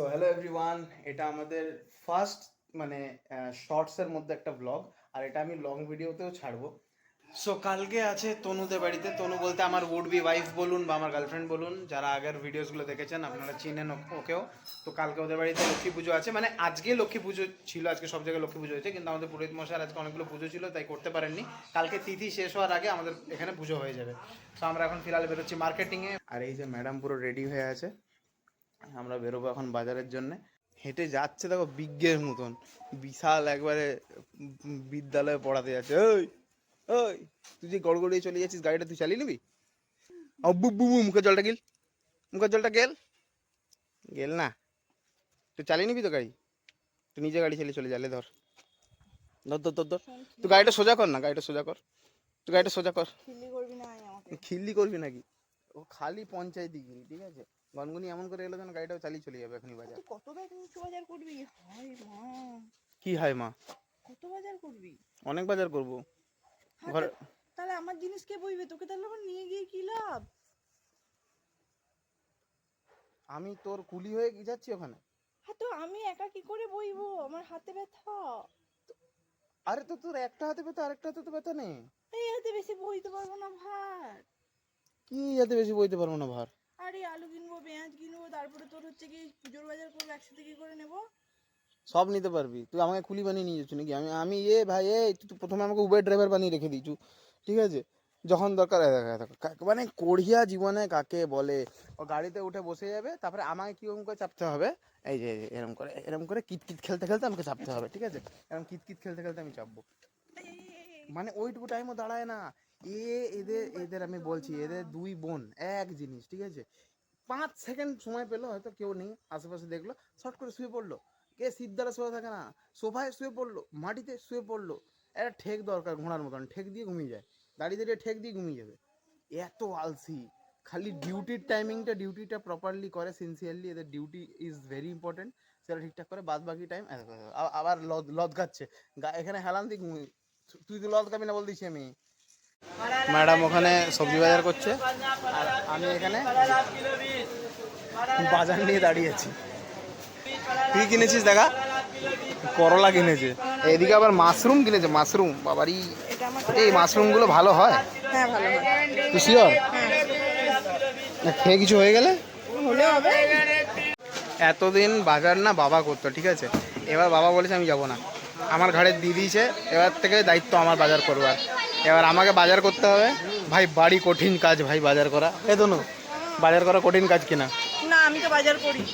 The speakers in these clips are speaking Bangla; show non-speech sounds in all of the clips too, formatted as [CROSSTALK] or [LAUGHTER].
সো হ্যালো এভরিওয়ান এটা আমাদের ফার্স্ট মানে শর্টসের মধ্যে একটা ব্লগ আর এটা আমি লং ভিডিওতেও ছাড়বো। সো কালকে আছে তনুদের বাড়িতে। তনু বলতে আমার উড বি ওয়াইফ বলুন বা আমার গার্লফ্রেন্ড বলুন, যারা আগের ভিডিওসগুলো দেখেছেন, আপনারা চিনেন ওকেও। তো কালকে ওদের বাড়িতে লক্ষ্মী পুজো আছে। মানে আজকে লক্ষ্মী পুজো ছিল, আজকে সব জায়গায় লক্ষ্মী পুজো হয়েছে, কিন্তু আমাদের পুরোহিত মশাই আজকে অনেকগুলো পুজো ছিল, তাই করতে পারেননি। কালকে তিথি শেষ হওয়ার আগে আমাদের এখানে পুজো হয়ে যাবে। তো আমরা এখন ফিলহাল বেরোচ্ছি মার্কেটিংয়ে আর এই যে ম্যাডাম পুরো রেডি হয়ে আছে। আমরা বেরোবো এখন বাজারের জন্যে। হেঁটে যাচ্ছে দেখো বিজ্ঞের মতন। বিশাল একবারে বিদ্যালয়ে পড়াতে যাচ্ছে। ওই ওই তুই যে গড়গড়িয়ে চলে যাচ্ছিস গাড়িটা তুই চালিয়ে নিবি? অব্বু বুবু মুখের জলটা গেল। মুখের জলটা গেল? গেল না। তুই চালিয়ে নিবি তো গাড়ি? তুই নিজে গাড়ি চালিয়ে চলে যালে ধর। ধর ধর ধর ধর। তুই গাড়িটা সোজা কর না গাড়িটা সোজা কর। তুই গাড়িটা সোজা কর। খিল্লি করবি না খিল্লি করবি নাকি? ও খালি পঞ্চায়েত গিরি ঠিক আছে? গনগনি এমন করে এলো যেন গাড়িটাও চালিয়ে চলে যাবে এখনই বাজার। কত ব্যাগ নিচু বাজার করবি? হাই মা। কি হয় মা। কত বাজার করবি? অনেক বাজার করব। হ্যাঁ, ঘরে তাহলে আমার জিনিস কে বইবে? তোকে তাহলে আবার নিয়ে গিয়ে কি লাভ? আমি তোর কুলি হয়ে যাচ্ছি ওখানে? হ্যাঁ তো আমি একা কি করে বইবো? আমার হাতে ব্যথা। আরে তো তোর একটা হাতে ব্যথা আরেকটা হাতে তো ব্যথা নেই। এই হাতে বেশি বইতে পারব না ভার। কি হাতে বেশি বইতে পারব না ভার? আরে আলু কিনবো পেঁয়াজ কিনবো তারপরে তোর হচ্ছে কি পুজোর বাজার করব একসাথে কি করে নেব? সব নিতে পারবি। তুই আমাকে কুলি বানিয়ে নিয়ে যাচ্ছ নাকি? আমি আমি এ ভাই এ তুই প্রথমে আমাকে উবের ড্রাইভার বানিয়ে রেখে দিয়েছু। ঠিক আছে? যখন দরকার এই মানে কড়িয়া জীবনে কাকে বলে? ও গাড়িতে উঠে বসে যাবে তারপরে আমাকে কীরকম করে চাপতে হবে? এই যে এই এরকম করে এরকম করে কিতকিত খেলতে খেলতে আমাকে চাপতে হবে ঠিক আছে? এরকম কিতকিত খেলতে খেলতে আমি চাপবো। এই, এই, এই, এই, মানে ওইটুকু টাইমও দাঁড়ায় না। এ, এদের এদের আমি বলছি, এদের দুই বোন, এক জিনিস, ঠিক আছে? পাঁচ সেকেন্ড সময় পেল, হয়তো কেউ নেই, আশেপাশে দেখল শর্ট করে শুয়ে পড়ল। কে সিদ্ধারা শুয়ে থাকে না? সোফায় শুয়ে পড়ল, মাটিতে শুয়ে পড়ল। একটা ঠেক দরকার ঘোড়ার মতন, ঠেক দিয়ে ঘুমিয়ে যায়। দাঁড়িয়ে দাঁড়িয়ে ঠেক দিয়ে ঘুমিয়ে যাবে। এত আলসি। খালি ডিউটির টাইমিংটা ডিউটিটা প্রপারলি করে সিনসিয়ারলি এদের ডিউটি ইজ ভেরি ইম্পর্টেন্ট সেটা ঠিকঠাক করে বাদ বাকি টাইম আবার লদ লদ খাচ্ছে। এখানে হেলান দিয়ে তুই তো লদ খাবি না বল দিছি আমি। ম্যাডাম ওখানে সবজি বাজার করছে। আর আমি এখানে বাজার নিয়ে দাঁড়িয়েছি তুই কিনেছিস দেখা? করলা কিনেছে। এদিকে আবার মাশরুম কিনেছে মাশরুম। বাবারই। এই মাশরুমগুলো ভালো হয়? হ্যাঁ ভালো হয়। তুই শিওর না খেয়ে কিছু হয়ে গেলে? হলে হবে। এতদিন বাজার না বাবা করতো ঠিক আছে? এবার বাবা বলেছে আমি যাব না। আমার ঘাড়ে দিয়ে দিয়েছে। এবার থেকে দায়িত্ব আমার বাজার করবার। এবার আমাকে বাজার করতে হবে। ভাই বাড়ি কঠিন কাজ ভাই বাজার করা। এ তো বাজার করা কঠিন কাজ কিনা? না আমি তো বাজার করি।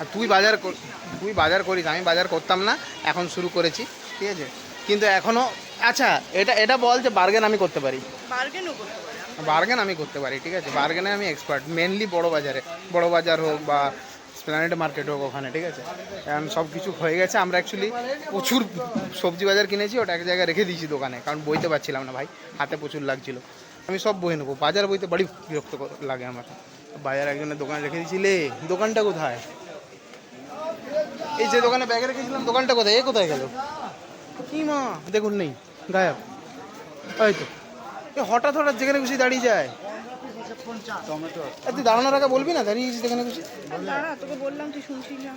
আর তুই বাজার কর- তুই বাজার করিস আমি বাজার করতাম না এখন শুরু করেছি ঠিক আছে? কিন্তু এখনও আচ্ছা এটা এটা বল যে বার্গেন আমি করতে পারি। বার্গেনও করতে পারি। বার্গেন আমি করতে পারি ঠিক আছে? বার্গেনে আমি এক্সপার্ট মেনলি বড় বাজারে। বড় বাজার হোক বা স্প্ল্যানেড মার্কেট হোক ওখানে, ঠিক আছে? এখন সব কিছু হয়ে গেছে। আমরা অ্যাকচুয়ালি প্রচুর সবজি বাজার কিনেছি, ওটা এক জায়গায় রেখে দিয়েছি দোকানে, কারণ বইতে পারছিলাম না ভাই, হাতে প্রচুর লাগছিল। আমি সব বই নেব, বাজার বইতে বাড়ি বিরক্ত লাগে আমার। বাজার একজনের দোকানে রেখে দিয়েছিলে দোকানটা কোথায়? এই যে দোকানে ব্যাগে রেখেছিলাম, দোকানটা কোথায়? এ কোথায় গেল? কি মা? দেখুন নেই, গায়ব। এই তো, এ হঠাৎ হঠাৎ যেখানে খুশি দাঁড়িয়ে যায়। তুই দাঁড়ানোর আগে বলবি না? দাঁড়িয়েছিস আর দাঁড়া তোকে বললাম তুই শুনছিস না।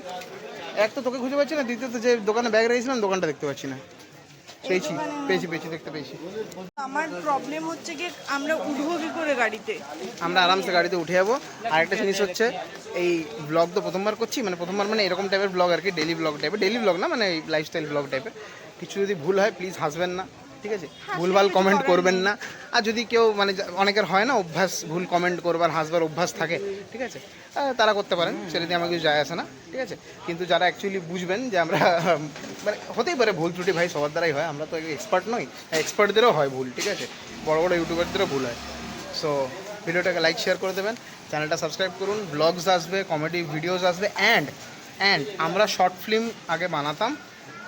এক তো তোকে খুঁজে পাচ্ছি না দ্বিতীয়ত যে দোকানে ব্যাগ রেখেছিলাম দোকানটা দেখতে পাচ্ছি না। পেয়েছি পেয়েছি পেয়েছি দেখতে পেয়েছি। আমার প্রবলেম হচ্ছে কি আমরা উঠবো কি করে গাড়িতে? আমরা আরামসে গাড়িতে উঠে যাব। আরেকটা জিনিস হচ্ছে এই ব্লগ তো প্রথমবার করছি মানে প্রথমবার মানে এরকম টাইপের ব্লগ আর কি ডেলি ব্লগ টাইপের ডেলি ব্লগ না মানে লাইফস্টাইল ব্লগ টাইপের কিছু যদি ভুল হয় প্লিজ হাসবেন না। ঠিক আছে? ভুলভাল কমেন্ট করবেন না। আর যদি কেউ মানে অনেকের হয় না অভ্যাস ভুল কমেন্ট করবার হাসবার অভ্যাস থাকে ঠিক আছে? তারা করতে পারেন সেটা দিয়ে আমার কিছু যায় আসে না ঠিক আছে? কিন্তু যারা অ্যাকচুয়ালি বুঝবেন যে আমরা [LAUGHS] মানে হতেই পারে ভুল ত্রুটি ভাই সবার দ্বারাই হয় আমরা তো এক্সপার্ট নই এক্সপার্টদেরও হয় ভুল ঠিক আছে? বড় বড় ইউটিউবারদেরও ভুল হয়। সো ভিডিওটাকে লাইক শেয়ার করে দেবেন চ্যানেলটা সাবস্ক্রাইব করুন ব্লগস আসবে কমেডি ভিডিওস আসবে অ্যান্ড অ্যান্ড আমরা শর্ট ফিল্ম আগে বানাতাম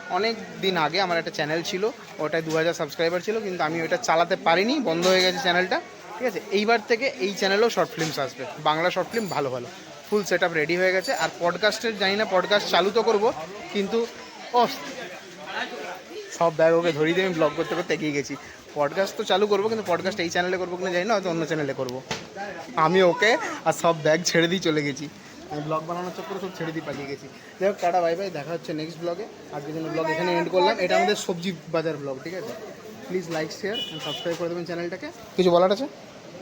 অনেক দিন আগে আমার একটা চ্যানেল ছিল, ওটায় দু হাজার সাবস্ক্রাইবার ছিল, কিন্তু আমি ওটা চালাতে পারিনি, বন্ধ হয়ে গেছে চ্যানেলটা। ঠিক আছে? এইবার থেকে এই চ্যানেলেও শর্ট ফিল্মস আসবে। বাংলা শর্ট ফিল্ম ভালো ভালো। ফুল সেট রেডি হয়ে গেছে। আর পডকাস্টের জানি না পডকাস্ট চালু তো করব, কিন্তু ও সব ব্যাগ ওকে ধরিয়ে দিয়ে আমি ব্লগ করতে করতে এগিয়ে গেছি। পডকাস্ট তো চালু করব, কিন্তু পডকাস্ট এই চ্যানেলে করব কিনা জানি না, হয়তো অন্য চ্যানেলে করব। আমি ওকে আর সব ব্যাগ ছেড়ে দিয়ে চলে গেছি। ব্লগ বানানোর চক্করে সব ছেড়ে দিয়ে পালিয়ে গেছি। যাই হোক টাটা বাই বাই দেখা হচ্ছে নেক্সট ব্লগে আজকের জন্য ব্লগ এখানে এন্ড করলাম। এটা আমাদের সবজি বাজার ব্লগ ঠিক আছে? প্লিজ লাইক শেয়ার সাবস্ক্রাইব করে দেবেন চ্যানেলটাকে কিছু বলার আছে?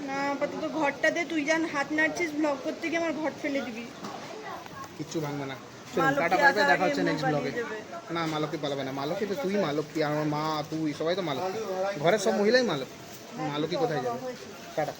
না আপাতত ঘরটা দে তুই যান হাত নাড়ছিস ব্লগ করতে গিয়ে আমার ঘর ফেলে দিবি। কিচ্ছু ভাঙবে না। চলুন টাটা বাই বাই দেখা হচ্ছে নেক্সট ব্লগে না মালতী পালাবে না। মালতী তো তুই আর আমার মা তুই সবাই তো মালতী ঘরের সব মহিলাই মালতী মালতী কোথায় যাবে? টাটা।